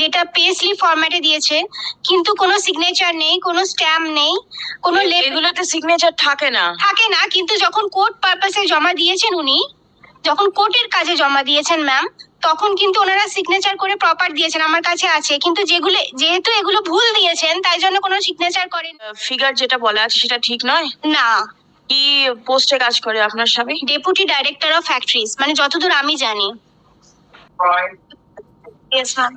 যেটা পেসলি ফরম্যাটে দিয়েছে কিন্তু কোনো সিগনেচার নেই কোনো স্ট্যাম্প নেই কোনো এগুলোতে সিগনেচার থাকে না। থাকে না কিন্তু যখন কোর্ট পারপাসে জমা দিয়েছেন উনি যখন কোর্টের কাজে জমা দিয়েছেন ম্যাম তখন কিন্তু ওনারা সিগনেচার করে প্রপার দিয়েছেন আমার কাছে আছে। কিন্তু যেগুলো যেহেতু এগুলো ভুল দিয়েছেন তাই জন্য কোনো সিগনেচার করেন ফিগার যেটা বলা আছে সেটা ঠিক নয়? না। কি পোস্টে কাজ করে আপনার স্বামী? ডেপুটি ডাইরেক্টর অফ ফ্যাক্টরিজ মানে যতদূর আমি জানি। ইয়েস ম্যাম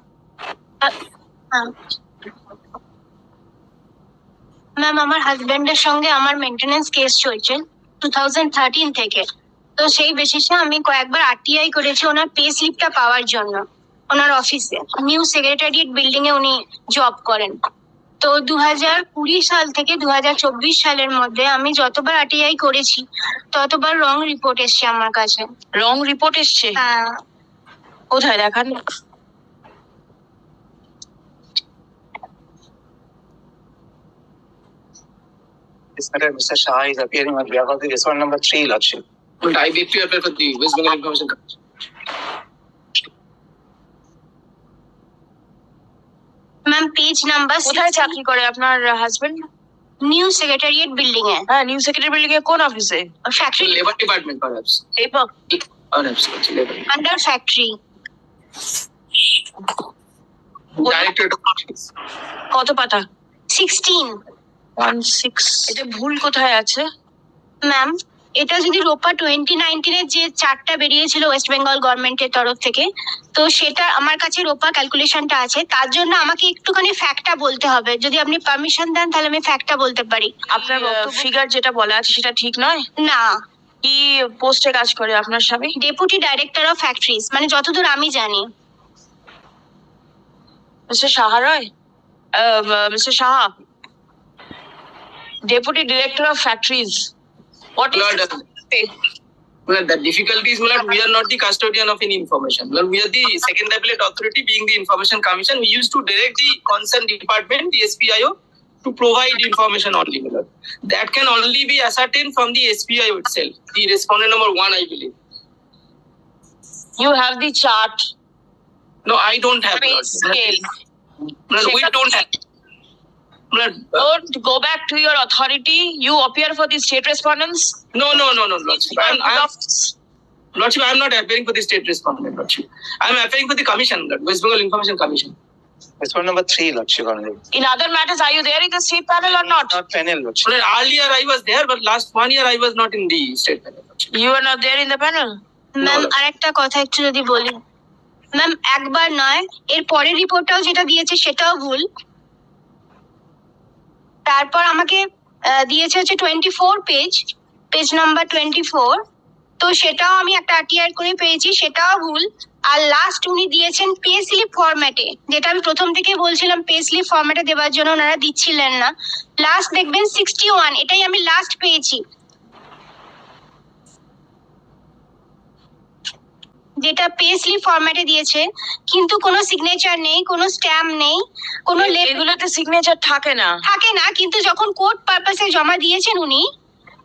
ম্যাম আমার হাজবেন্ডের সঙ্গে আমার মেনটেনেন্স কেস চলছে টু থাউজেন্ড থার্টিন থেকে। তো সেই বেসিসে আমি কয়েকবার আরটিআই করেছি ওনার পে স্লিপটা পাওয়ার জন্য ওনার অফিসে নিউ সেক্রেটারিয়েট বিল্ডিং এ উনি জব করেন। তো দু হাজার কুড়ি সাল থেকে দু হাজার চব্বিশ সালের মধ্যে আমি যতবার আরটিআই করেছি ততবার রং রিপোর্ট এসছে আমার কাছে। রং রিপোর্ট এসছে? হ্যাঁ। কোথায়? দেখান। This matter, Mr. Shah is appearing on behalf of the respondent number three, Lordship. And I beg to appear for the West Bengal Information Commission. Ma'am page number কোথায় চাকরি করে আপনার হাজবেন্ড নিউ সেক্রেটারিয়েট বিল্ডিং এ হ্যাঁ new secretary building এ কোন অফিসে factory Labor Department perhaps. Deepak Perhaps, Labor. Under factory Directorate of Options. কত পাতা সিক্সটিন ওয়ান সিক্স এটা ভুল কোথায় আছে? ম্যাম এটা যদি রোপা টোয়েন্টি নাইনটিনের যে চারটা বেরিয়েছিল ওয়েস্ট বেঙ্গল গভর্নমেন্টের তরফ থেকে তো সেটা আমার কাছে রোপা ক্যালকুলেশনটা আছে। তার জন্য আমাকে একটুখানি ফ্যাক্টটা বলতে হবে। যদি আপনি পারমিশন দেন তাহলে আমি ফ্যাক্টটা বলতে পারি। আপনার ফিগার যেটা বলা আছে সেটা ঠিক নয়? না। কি পোস্টে কাজ করে আপনার স্বামী? ডেপুটি ডাইরেক্টর অফ ফ্যাক্টরিজ মানে যতদূর আমি জানি। Mister Saha Roy mister Saha Deputy Director of Factories. What Lord. Well, the difficulty is we are not the custodian of any information. Well, we are the second appellate authority being the information commission. We used to direct the concerned department, the SPIO, to provide information only. That can only be ascertained from the SPIO itself, the respondent number one, I believe. You have the chart. No, I don't have. Scale. No, we don't have. Uh, Don't go back to your authority. You appear for the state respondents. no, no, no, no, Lordship. I'm, I'm, Lordship, I'm not appearing for the state respondent, Lordship. I'm appearing for the commission, Lord, West Bengal Information Commission. Respondent number three, Lordship. In other matters, are you there in the state panel or not? Not panel, Lordship. Lord, earlier I was there, but last one year I was not in the state panel, Lordship. You are not there in the panel. Ma'am No. আর একটা কথা একটু যদি বলি ma'am একবার নয় এর পরের রিপোর্টটাও যেটা দিয়েছে সেটাও ভুল তারপর আমাকে দিয়েছে হচ্ছে twenty four page page number twenty four তো সেটাও আমি একটা আরটিআর করে পেয়েছি, সেটাও ভুল। আর লাস্ট উনি দিয়েছেন পে স্লিপ ফরম্যাটে যেটা আমি প্রথম থেকে বলছিলাম পে স্লিপ ফরম্যাটে দেওয়ার জন্য ওনারা দিচ্ছিলেন না। লাস্ট দেখবেন সিক্সটি ওয়ান এটাই আমি লাস্ট পেয়েছি। যেটা পেসলি ফরম্যাটে দিয়েছে কিন্তু কোনো সিগনেচার নেই কোনো স্ট্যাম্প নেই কোনো লেবেল এগুলোতে সিগনেচার থাকে না। থাকে না কিন্তু যখন কোর্ট পারপাসে জমা দিয়েছেন উনি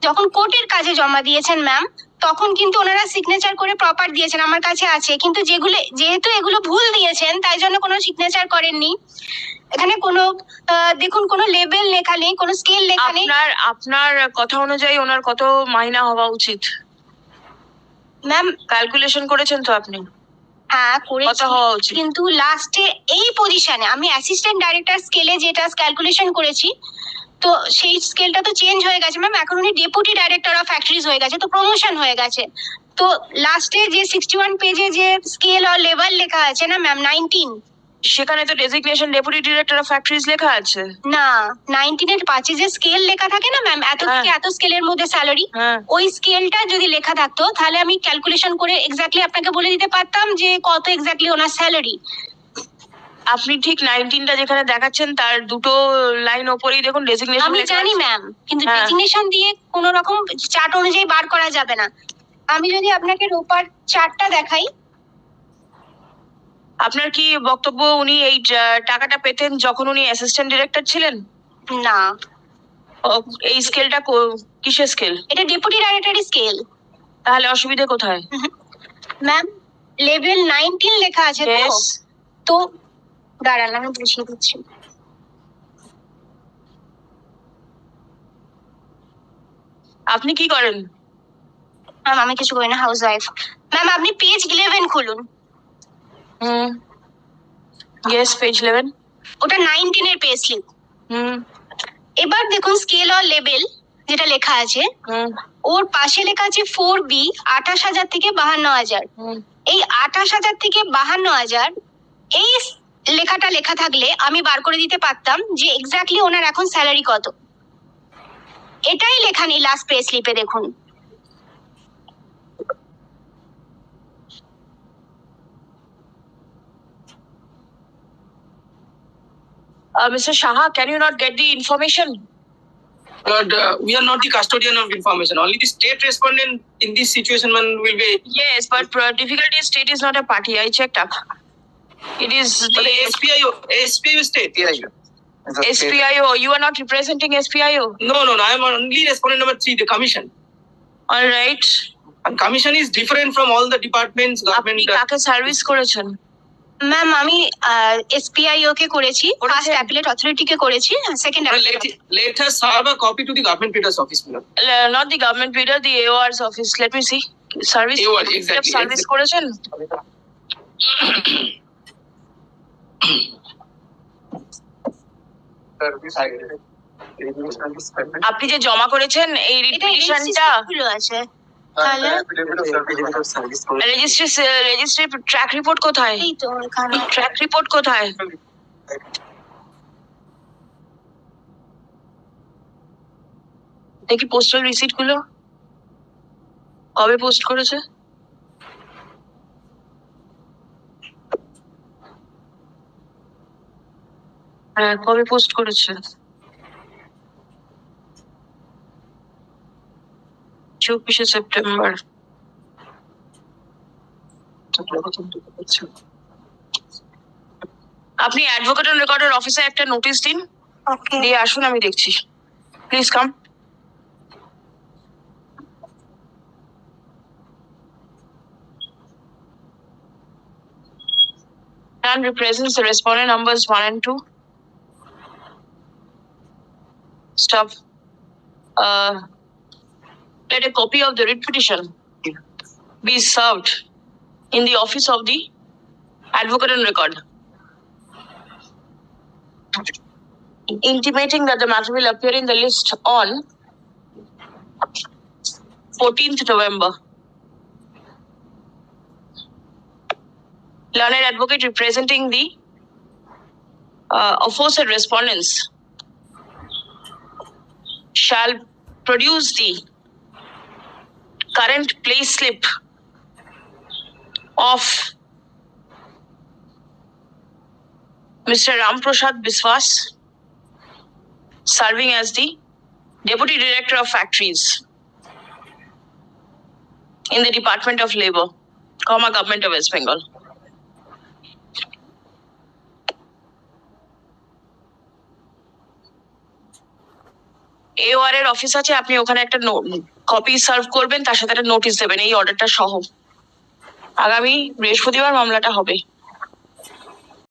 যখন কোর্টের কাজে জমা দিয়েছেন ম্যাম তখন কিন্তু ওনারা সিগনেচার করে প্রপার দিয়েছেন আমার কাছে আছে। কিন্তু যেগুলো যেহেতু এগুলো ভুল দিয়েছেন তাই জন্য কোনো সিগনেচার করেননি। এখানে কোনো দেখুন কোনো লেবেল লেখা নেই কোনো স্কেল লেখা নেই। আপনার আপনার কথা অনুযায়ী ওনার কত মাইনা হওয়া উচিত? ম্যাম ক্যালকুলেশন করেছেন তো আপনি? হ্যাঁ করেছি। কিন্তু লাস্টে এই পজিশনে আমি অ্যাসিস্ট্যান্ট ডাইরেক্টর স্কেলে যেটা ক্যালকুলেশন করেছি তো সেই স্কেলটা তো চেঞ্জ হয়ে গেছে ম্যাম এখন উনি ডেপুটি ডাইরেক্টর অফ ফ্যাক্টরিজ হয়ে গেছে তো প্রমোশন হয়ে গেছে। তো লাস্টে যে সিক্সটি ওয়ান পেজে যে স্কেল আর লেভেল লেখা আছে না ম্যাম নাইনটিন সেখানে তো designation deputy director of factories লেখা আছে। না নাইনটিন এর পাঁচে যে স্কেল লেখা থাকে না ম্যাম এত থেকে এত স্কেলের মধ্যে স্যালারি হ্যাঁ। ওই স্কেলটা যদি লেখা থাকতো তাহলে আমি ক্যালকুলেশন করে এক্স্যাক্টলি আপনাকে বলে দিতে পারতাম যে কত এক্স্যাক্টলি ওনার স্যালারি আপনি ঠিক নাইনটিনটা যেখানে দেখাচ্ছেন তার দুটো লাইন ওপরেই দেখুন ডেজিগনেশন আমি জানি ম্যাম কিন্তু হ্যাঁ। ডেজিগনেশন দিয়ে কোনো রকম চার্ট অনুযায়ী বার করা যাবে না। আমি যদি আপনাকে রোপার চার্টটা দেখাই আপনার কি বক্তব্য উনি এই টাকাটা পেতেন যখন উনি অ্যাসিস্ট্যান্ট ডিরেক্টর ছিলেন? না। এই স্কেলটা কিসের স্কেল এটা ডেপুটি ডাইরেক্টরি স্কেল তাহলে অসুবিধে কোথায়? ম্যাম লেভেল নাইনটিন লেখা আছে. তো। দাঁড়ান আমি বুঝিয়ে দিচ্ছি আপনি কি করেন? ম্যাম আমি কিছু করি না হাউস ওয়াইফ ম্যাম আপনি পেজ ইলেভেন খুলুন। হুম। ইয়েস পেজ ইলেভেন ওটা নাইনটিনের পে স্লিপ হুম। এবার দেখুন স্কেল অর লেভেল যেটা লেখা আছে। হুম। ওর পাশে লেখা আছে ফোর বি আঠাশ হাজার থেকে বাহান্ন হাজার। হুম। এই আঠাশ হাজার থেকে বাহান্ন হাজার এই লেখাটা লেখা থাকলে আমি বার করে দিতে পারতাম যে এক্স্যাক্টলি ওনার এখন স্যালারি কত। এটাই লেখা নেই লাস্ট পে স্লিপে দেখুন। Uh, Mr. Shaha, can you not get the information? But uh, we are not the custodian of information. Only the state respondent in this situation one will be. Yes, but uh, difficulty state is not a party. I checked up. It is the the SPIO, SPIO state. Yeah, SPIO. You are not representing SPIO. No, no, no. I am only respondent number three, the commission. All right. And commission is different from all the departments, government. uh, কাকে service করেছেন ma'am আমি SPIO কে করেছি? First appellate authority কে করেছি second let us serve a copy to the government Peters office. madam. Not the government pleader the AOR's office let me see service service করেছেন. আপনি যে জমা করেছেন এই রিপিটিশনটা আছে রেজিস্ট্রি ট্র্যাক রিপোর্ট কোথায়? ট্র্যাক রিপোর্ট কোথায়? দেখি পোস্টাল রিসিটগুলো। কবে পোস্ট করেছে? হ্যাঁ কবে পোস্ট করেছে? চব্বিশে সেপ্টেম্বর। আপনি অ্যাডভোকেট অ্যান্ড রেকর্ডের অফিসে একটা নোটিশ দিন। দিয়ে আসুন আমি দেখছি। Please come and represents the respondent numbers one and two. Stop. Uh, let a copy of the writ petition be served in the office of the advocate and record. intimating that the matter will appear in the list on 14th November. Learned advocate representing the uh, aforesaid respondents shall produce the current pay slip of Mr. Ram Prasad Biswas serving as the Deputy Director of Factories in the Department of Labor, comma Government of West Bengal. AOR এর office আছে আপনি ওখানে একটা copy serve করবেন, তার সাথে একটা notice দেবেন, এই অর্ডারটা সহ। আগামী বৃহস্পতিবার মামলাটা হবে।